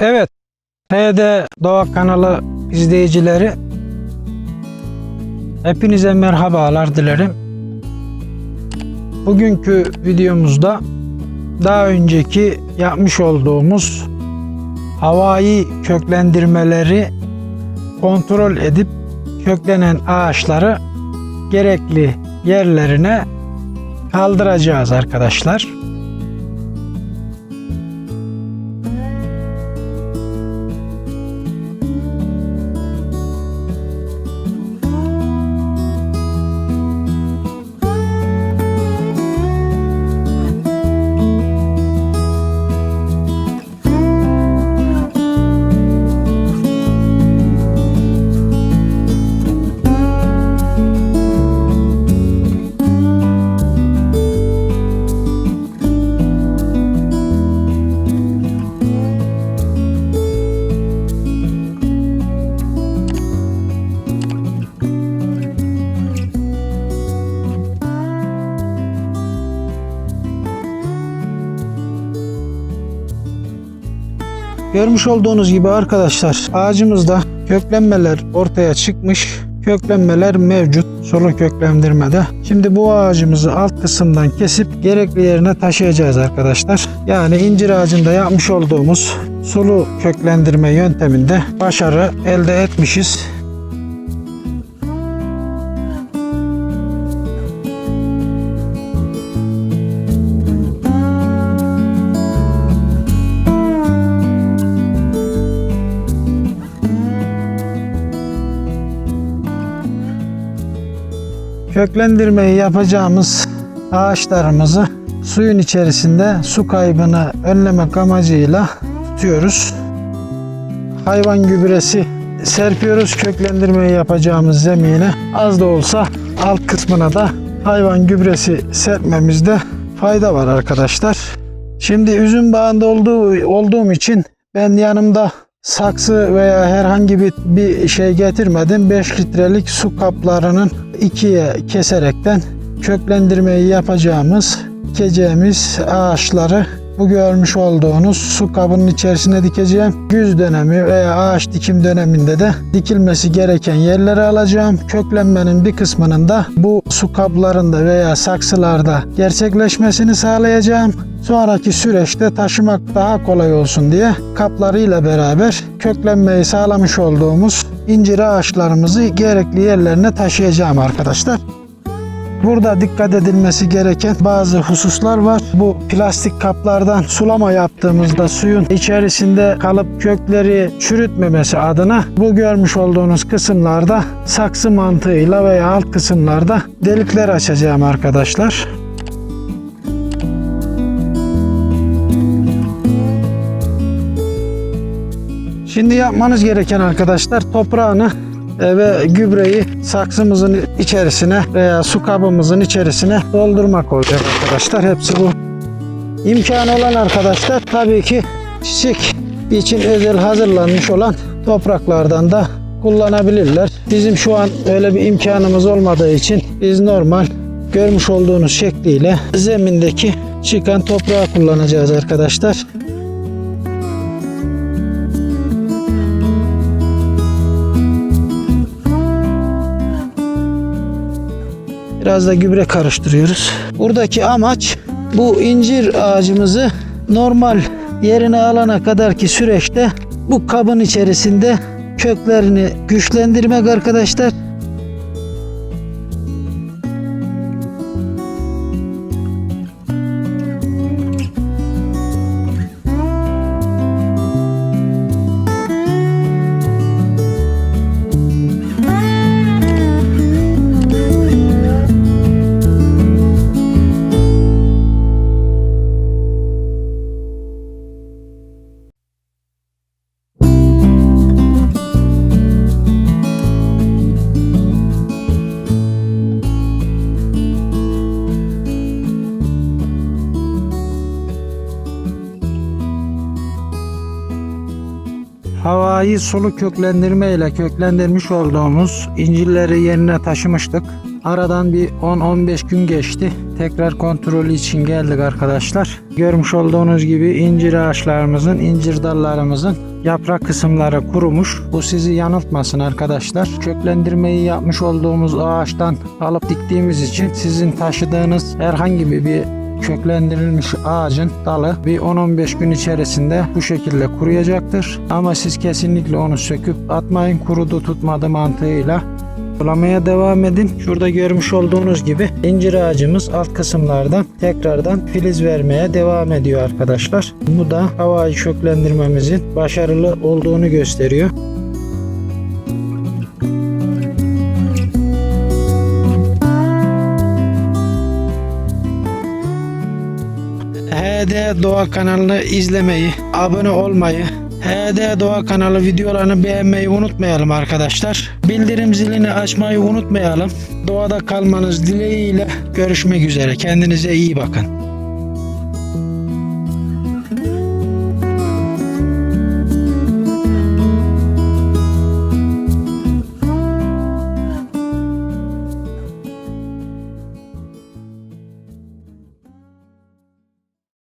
Evet, HD Doğa kanalı izleyicileri hepinize merhabalar dilerim. Bugünkü videomuzda daha önceki yapmış olduğumuz havai köklendirmeleri kontrol edip köklenen ağaçları gerekli yerlerine kaldıracağız arkadaşlar. Görmüş olduğunuz gibi arkadaşlar ağacımızda köklenmeler ortaya çıkmış. Köklenmeler mevcut sulu köklendirmede. Şimdi bu ağacımızı alt kısımdan kesip gerekli yerine taşıyacağız arkadaşlar. Yani incir ağacında yapmış olduğumuz sulu köklendirme yönteminde başarı elde etmişiz. Köklendirmeyi yapacağımız ağaçlarımızı suyun içerisinde su kaybını önlemek amacıyla tutuyoruz. Hayvan gübresi serpiyoruz köklendirmeyi yapacağımız zemine. Az da olsa alt kısmına da hayvan gübresi serpmemizde fayda var arkadaşlar. Şimdi üzüm bağında olduğu, olduğum için ben yanımda saksı veya herhangi bir, bir şey getirmedim. 5 litrelik su kaplarının ikiye keserekten köklendirmeyi yapacağımız, dikeceğimiz ağaçları bu görmüş olduğunuz su kabının içerisine dikeceğim. Güz dönemi veya ağaç dikim döneminde de dikilmesi gereken yerlere alacağım. Köklenmenin bir kısmının da bu su kablarında veya saksılarda gerçekleşmesini sağlayacağım. Sonraki süreçte taşımak daha kolay olsun diye kaplarıyla beraber köklenmeyi sağlamış olduğumuz incir ağaçlarımızı gerekli yerlerine taşıyacağım arkadaşlar. Burada dikkat edilmesi gereken bazı hususlar var. Bu plastik kaplardan sulama yaptığımızda suyun içerisinde kalıp kökleri çürütmemesi adına bu görmüş olduğunuz kısımlarda saksı mantığıyla veya alt kısımlarda delikler açacağım arkadaşlar. Şimdi yapmanız gereken arkadaşlar toprağını ve gübreyi saksımızın içerisine veya su kabımızın içerisine doldurmak olacak arkadaşlar. Hepsi bu. İmkanı olan arkadaşlar tabii ki çiçek için özel hazırlanmış olan topraklardan da kullanabilirler. Bizim şu an öyle bir imkanımız olmadığı için biz normal görmüş olduğunuz şekliyle zemindeki çıkan toprağı kullanacağız arkadaşlar. Biraz da gübre karıştırıyoruz. Buradaki amaç bu incir ağacımızı normal yerine alana kadar ki süreçte bu kabın içerisinde köklerini güçlendirmek arkadaşlar. Havai sulu köklendirme ile köklendirmiş olduğumuz incirleri yerine taşımıştık. Aradan bir 10-15 gün geçti. Tekrar kontrolü için geldik arkadaşlar. Görmüş olduğunuz gibi incir ağaçlarımızın, incir dallarımızın yaprak kısımları kurumuş. Bu sizi yanıltmasın arkadaşlar. Köklendirmeyi yapmış olduğumuz ağaçtan alıp diktiğimiz için sizin taşıdığınız herhangi bir köklendirilmiş ağacın dalı bir 10-15 gün içerisinde bu şekilde kuruyacaktır. Ama siz kesinlikle onu söküp atmayın kurudu tutmadı mantığıyla Sulamaya devam edin. Şurada görmüş olduğunuz gibi incir ağacımız alt kısımlardan tekrardan filiz vermeye devam ediyor arkadaşlar. Bu da havayı köklendirmemizin başarılı olduğunu gösteriyor. HD Doğa kanalını izlemeyi, abone olmayı, HD Doğa kanalı videolarını beğenmeyi unutmayalım arkadaşlar. Bildirim zilini açmayı unutmayalım. Doğada kalmanız dileğiyle görüşmek üzere. Kendinize iyi bakın.